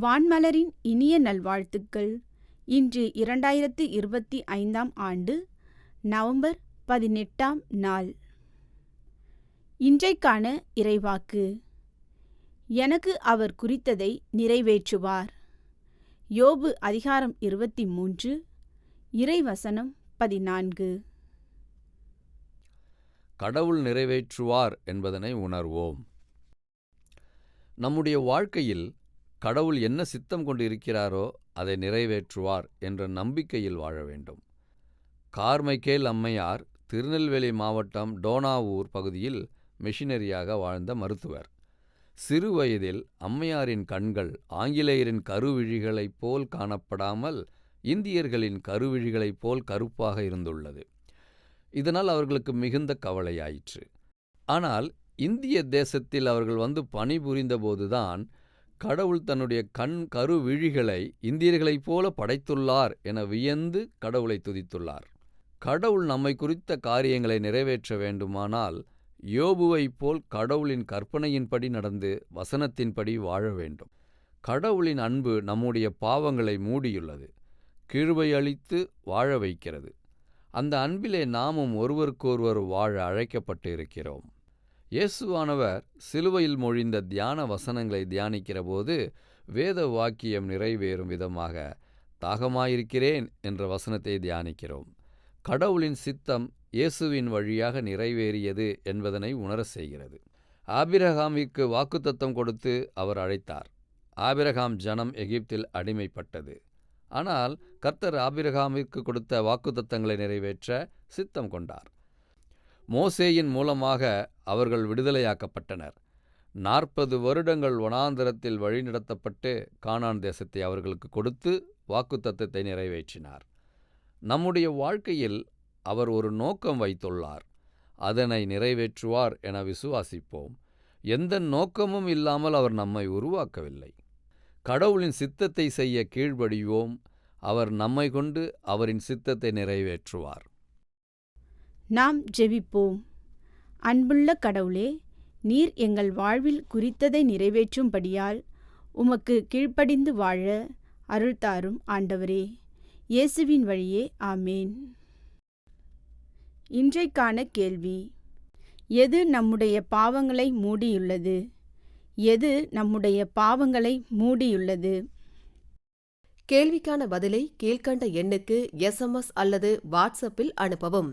வான்மலரின் இனிய நல்வாழ்த்துக்கள். இன்று இரண்டாயிரத்து இருபத்தி ஐந்தாம் ஆண்டு நவம்பர் பதினெட்டாம் நாள். இன்றைக்கான இறைவாக்கு. எனக்கு அவர் குறித்ததை நிறைவேற்றுவார். யோபு அதிகாரம் இருபத்தி மூன்று இறைவசனம் பதினான்கு. கடவுள் நிறைவேற்றுவார் என்பதனை உணர்வோம். நம்முடைய வாழ்க்கையில் கடவுள் என்ன சித்தம் கொண்டு இருக்கிறாரோ அதை நிறைவேற்றுவார் என்ற நம்பிக்கையில் வாழ வேண்டும். கார்மைக்கேல் அம்மையார் திருநெல்வேலி மாவட்டம் டோனாவூர் பகுதியில் மிஷினரியாக வாழ்ந்த மருத்துவர். சிறு வயதில் அம்மையாரின் கண்கள் ஆங்கிலேயரின் கருவிழிகளைப் போல் காணப்படாமல் இந்தியர்களின் கருவிழிகளைப் போல் கருப்பாக இருந்துள்ளது. இதனால் அவர்களுக்கு மிகுந்த கவலையாயிற்று. ஆனால் இந்திய தேசத்தில் அவர்கள் வந்து பணிபுரிந்தபோதுதான் கடவுள் தன்னுடைய கண் கருவிழிகளை இந்தியர்களைப் போல படைத்துள்ளார் என வியந்து கடவுளை துதித்துள்ளார். கடவுள் நம்மை குறித்த காரியங்களை நிறைவேற்ற வேண்டுமானால் யோபுவைப் போல் கடவுளின் கற்பனையின்படி நடந்து வசனத்தின்படி வாழ வேண்டும். கடவுளின் அன்பு நம்முடைய பாவங்களை மூடியுள்ளது கிருபை அளித்து வாழ வைக்கிறது. அந்த அன்பிலே நாமும் ஒருவருக்கொருவர் வாழ அழைக்கப்பட்டு இருக்கிறோம் இயேசுவானவர் சிலுவையில் மொழிந்த தியான வசனங்களை தியானிக்கிறபோது வேத வாக்கியம் நிறைவேறும் விதமாக தாகமாயிருக்கிறேன் என்ற வசனத்தை தியானிக்கிறோம். கடவுளின் சித்தம் இயேசுவின் வழியாக நிறைவேறியது என்பதனை உணர செய்கிறது. ஆபிரகாமிற்கு வாக்குத்தத்தம் கொடுத்து அவர் அழைத்தார். ஆபிரகாம் ஜனம் எகிப்தில் அடிமைப்பட்டது. ஆனால் கர்த்தர் ஆபிரகாமிற்கு கொடுத்த வாக்குத்தத்தங்களை நிறைவேற்ற சித்தம் கொண்டார். மோசேயின் மூலமாக அவர்கள் விடுதலையாக்கப்பட்டனர். நாற்பது வருடங்கள் ஒனாந்திரத்தில் வழிநடத்தப்பட்டு கானான் தேசத்தை அவர்களுக்கு கொடுத்து வாக்குத்தத்தத்தை நிறைவேற்றினார். நம்முடைய வாழ்க்கையில் அவர் ஒரு நோக்கம் வைத்துள்ளார். அதனை நிறைவேற்றுவார் என விசுவாசிப்போம். எந்த நோக்கமும் இல்லாமல் அவர் நம்மை உருவாக்கவில்லை. கடவுளின் சித்தத்தை செய்ய கீழ்ப்படிவோம் அவர் நம்மை கொண்டு அவரின் சித்தத்தை நிறைவேற்றுவார். நாம் ஜெபிப்போம். அன்புள்ள கடவுளே நீர் எங்கள் வாழ்வில் குறித்ததை நிறைவேற்றும்படியால் உமக்கு கீழ்ப்படிந்து வாழ அருள்தாரும் ஆண்டவரே. இயேசுவின் வழியே ஆமேன். இன்றைக்கான கேள்வி எது நம்முடைய பாவங்களை மூடியுள்ளது? எது நம்முடைய பாவங்களை மூடியுள்ளது? கேள்விக்கான பதிலை கீழ்கண்ட எண்ணுக்கு எஸ்எம்எஸ் அல்லது வாட்ஸ்அப்பில் அனுப்பவும்.